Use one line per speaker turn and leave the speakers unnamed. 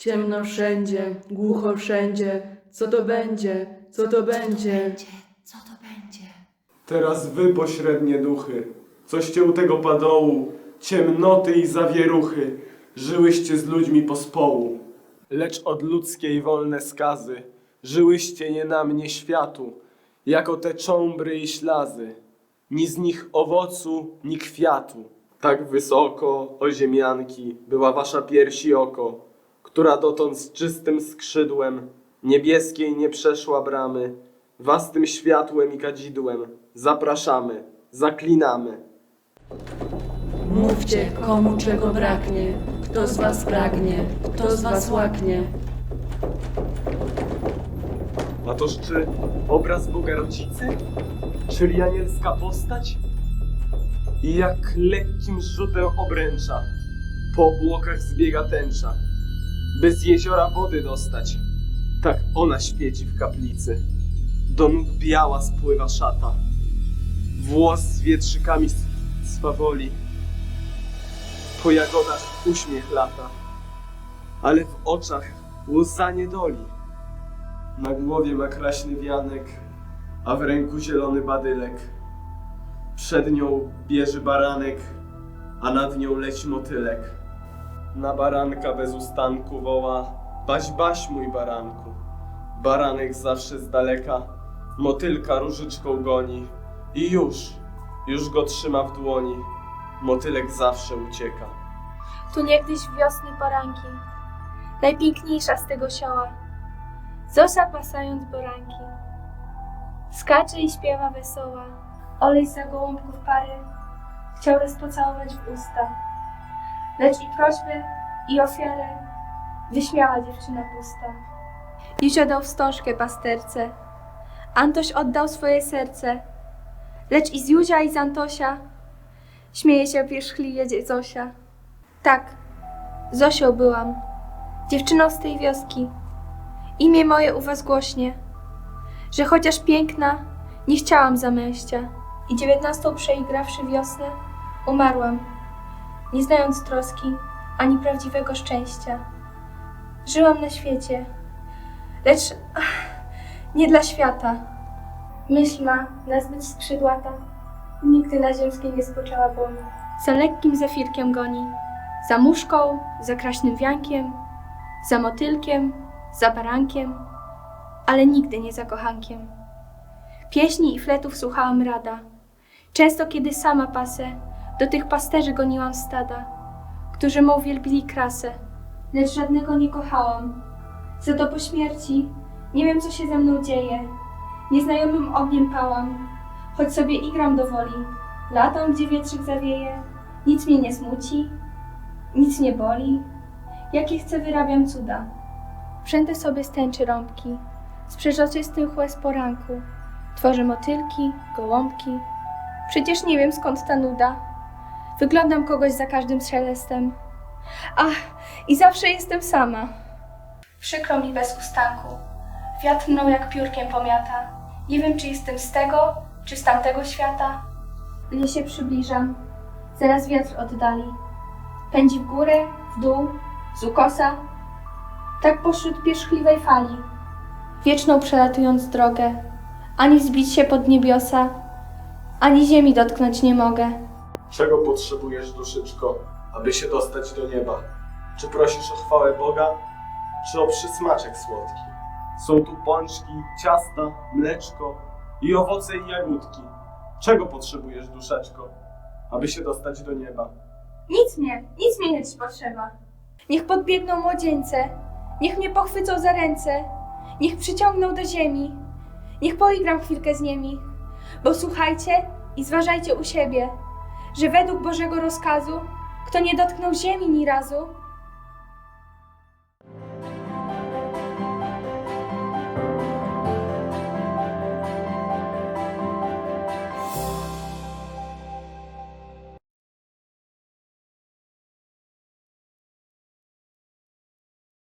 Ciemno wszędzie, głucho wszędzie. Co to będzie? Co to będzie?
Co to będzie?
Teraz wy pośrednie duchy, coście u tego padołu, ciemnoty i zawieruchy, żyłyście z ludźmi pospołu. Lecz od ludzkiej wolne skazy, żyłyście nie na mnie światu, jako te cząbry i ślazy, ni z nich owocu, ni kwiatu. Tak wysoko, o ziemianki, była wasza piersi oko, która dotąd z czystym skrzydłem niebieskiej nie przeszła bramy, was tym światłem i kadzidłem zapraszamy, zaklinamy.
Mówcie, komu czego braknie. Kto z was pragnie? Kto z was łaknie?
A toż czy obraz Boga Rodzicy? Czyli anielska postać? I jak lekkim rzutem obręcza po obłokach zbiega tęcza, by z jeziora wody dostać. Tak ona świeci w kaplicy. Do nóg biała spływa szata. Włos z wietrzykami swawoli. Po jagodach uśmiech lata, ale w oczach łza niedoli. Na głowie ma kraśny wianek, a w ręku zielony badylek. Przed nią bierze baranek, a nad nią leci motylek. Na baranka bez ustanku woła Baś, baś mój baranku. Baranek zawsze z daleka, motylka różyczką goni. I już, już go trzyma w dłoni, motylek zawsze ucieka.
Tu niegdyś wiosny poranki, najpiękniejsza z tego sioła. Zosia pasając boranki, skacze i śpiewa wesoła. Olej za gołąbków pary chciał raz pocałować w usta. Lecz i prośby, i ofiary wyśmiała dziewczyna pusta. Józio dał wstążkę pasterce, Antoś oddał swoje serce, lecz i z Józia i z Antosia śmieje się pierzchliwie Zosia. Tak, Zosią byłam, dziewczyną z tej wioski. Imię moje u was głośnie, że chociaż piękna, nie chciałam zamęścia. I dziewiętnastą przeigrawszy wiosnę, umarłam, nie znając troski ani prawdziwego szczęścia. Żyłam na świecie, lecz ach, nie dla świata. Myśl ma, nazbyt skrzydłata, nigdy na ziemskiej nie spoczęła błąd. Za lekkim zefirkiem goni, za muszką, za kraśnym wiankiem, za motylkiem, za barankiem, ale nigdy nie za kochankiem. Pieśni i fletów słuchałam rada. Często, kiedy sama pasę, do tych pasterzy goniłam stada, którzy mą wielbili krasę, lecz żadnego nie kochałam. Za to po śmierci nie wiem, co się ze mną dzieje. Nieznajomym ogniem pałam, choć sobie igram do woli. Latam, gdzie wietrzyk zawieje, nic mnie nie smuci, nic nie boli. Jakie chcę, wyrabiam cuda. Przędę sobie stęczy rąbki, z przeżoczystych łez poranku. Tworzę motylki, gołąbki. Przecież nie wiem, skąd ta nuda. Wyglądam kogoś za każdym szelestem. Ach, i zawsze jestem sama. Przykro mi bez ustanku. Wiatr mną jak piórkiem pomiata. Nie wiem, czy jestem z tego, czy z tamtego świata. Gdy się przybliżam, zaraz wiatr oddali. Pędzi w górę, w dół, z ukosa, tak pośród pierzchliwej fali, wieczną przelatując drogę, ani zbić się pod niebiosa, ani ziemi dotknąć nie mogę.
Czego potrzebujesz, duszyczko, aby się dostać do nieba? Czy prosisz o chwałę Boga, czy o przysmaczek słodki? Są tu pączki, ciasta, mleczko i owoce i jagódki. Czego potrzebujesz, duszeczko, aby się dostać do nieba?
Nic mnie, nic mnie nie potrzeba. Niech podbiegną młodzieńce, niech mnie pochwycą za ręce, niech przyciągną do ziemi, niech poigram chwilkę z nimi. Bo słuchajcie i zważajcie u siebie, że według Bożego rozkazu, kto nie dotknął ziemi ni razu,